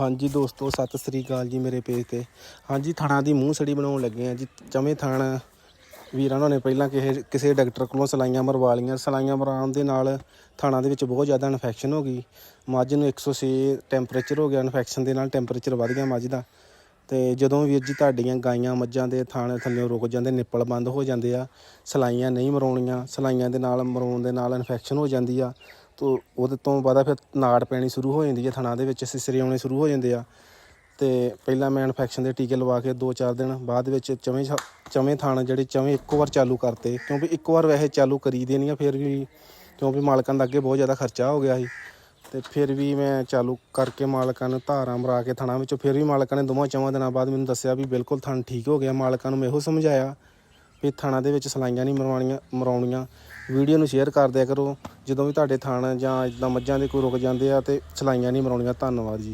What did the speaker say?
ਹਾਂਜੀ ਦੋਸਤੋ, ਸਤਿ ਸ੍ਰੀ ਅਕਾਲ ਜੀ ਮੇਰੇ ਪੇਜ ਤੇ। ਹਾਂਜੀ, ਥਾਣਾ ਦੀ ਮੂੰਹ ਸੜੀ ਬਣਾਉਣ ਲੱਗੇ ਆ ਜੀ। ਚਵੇਂ ਥਾਣ ਵੀਰਾਂ ਉਹਨਾਂ ਨੇ ਪਹਿਲਾਂ ਕਿਸੇ ਕਿਸੇ ਡਾਕਟਰ ਕੋਲੋਂ ਸਲਾਈਆਂ ਮਰਵਾ ਲਈਆਂ ਸਲਾਈਆਂ ਮਰਾਉਣ ਦੇ ਨਾਲ ਥਾਣਾ ਦੇ ਵਿੱਚ ਬਹੁਤ ਜ਼ਿਆਦਾ ਇਨਫੈਕਸ਼ਨ ਹੋ ਗਈ। ਮੱਝ ਨੂੰ 106 ਟੈਂਪਰੇਚਰ ਹੋ ਗਿਆ। ਇਨਫੈਕਸ਼ਨ ਦੇ ਨਾਲ ਟੈਂਪਰੇਚਰ ਵੱਧ ਗਿਆ ਮੱਝ ਦਾ। ਤੇ ਜਦੋਂ ਵੀਰ ਜੀ ਤੁਹਾਡੀਆਂ ਗਾਈਆਂ ਮੱਝਾਂ ਦੇ ਥਾਣੇ ਥੱਲੇ ਰੁਕ ਜਾਂਦੇ, ਨਿੱਪਲ ਬੰਦ ਹੋ ਜਾਂਦੇ ਆ, ਸਲਾਈਆਂ ਨਹੀਂ ਮਰਾਉਣੀਆਂ, ਸਲਾਈਆਂ ਦੇ ਨਾਲ ਮਰਾਉਣ ਦੇ ਨਾਲ ਇਨਫੈਕਸ਼ਨ ਹੋ ਜਾਂਦੀ ਆ। ਤੋ ਉਹਦੇ ਤੋਂ ਬਾਅਦ ਫਿਰ ਨਾੜ ਪੈਣੀ ਸ਼ੁਰੂ ਹੋ ਜਾਂਦੀ ਹੈ ਥਣਾ ਦੇ ਵਿੱਚ, ਸਿਸਰੇ ਆਉਣੇ ਸ਼ੁਰੂ ਹੋ ਜਾਂਦੇ ਆ। ਤੇ ਪਹਿਲਾਂ ਮੈਂ ਇਨਫੈਕਸ਼ਨ ਦੇ ਟੀਕੇ ਲਵਾ ਕੇ 2-4 ਦਿਨ ਬਾਅਦ ਵਿੱਚ ਚਵੇਂ ਛ- ਚਵੇਂ ਥਾਣ ਜਿਹੜੇ ਚਵੇਂ ਇੱਕੋ ਵਾਰ ਚਾਲੂ ਕਰਤੇ, ਕਿਉਂਕਿ ਇੱਕੋ ਵਾਰ ਵੈਸੇ ਚਾਲੂ ਕਰੀ ਦੇਣੀਆਂ ਫਿਰ ਵੀ ਕਿਉਂਕਿ ਮਾਲਕਾਂ ਦਾ ਅੱਗੇ ਬਹੁਤ ਜ਼ਿਆਦਾ ਖਰਚਾ ਹੋ ਗਿਆ ਸੀ। ਤੇ ਫਿਰ ਵੀ ਮੈਂ ਚਾਲੂ ਕਰਕੇ ਮਾਲਕਾਂ ਨੂੰ ਧਾਰਾਂ ਮਰਾ ਕੇ ਥਣਾ ਵਿੱਚੋਂ, ਫਿਰ ਵੀ ਮਾਲਕਾਂ ਨੇ ਦੋਵਾਂ ਚੌਵਾਂ ਦਿਨਾਂ ਬਾਅਦ ਮੈਨੂੰ ਦੱਸਿਆ ਵੀ ਬਿਲਕੁਲ ਥਣ ਠੀਕ ਹੋ ਗਿਆ। ਮਾਲਕਾਂ ਨੂੰ ਮੈਂ ਇਹੋ ਸਮਝਾਇਆ ਵੀ ਥਣਾ ਦੇ ਵਿੱਚ ਸਲਾਈਆਂ ਨਹੀਂ ਮਰਵਾਉਣੀਆਂ, ਮਰਾਉਣੀਆਂ। ਵੀਡੀਓ ਨੂੰ ਸ਼ੇਅਰ ਕਰ ਦਿਆ ਕਰੋ। ਜਦੋਂ ਵੀ ਤੁਹਾਡੇ ਥਾਣਾ ਜਾਂ ਇਦਾਂ ਮੱਝਾਂ ਦੇ ਕੋਈ ਰੁਕ ਜਾਂਦੇ ਆ ਅਤੇ ਸਲਾਈਆਂ ਨਹੀਂ ਮਰਾਉਣੀਆਂ, ਧੰਨਵਾਦ ਜੀ।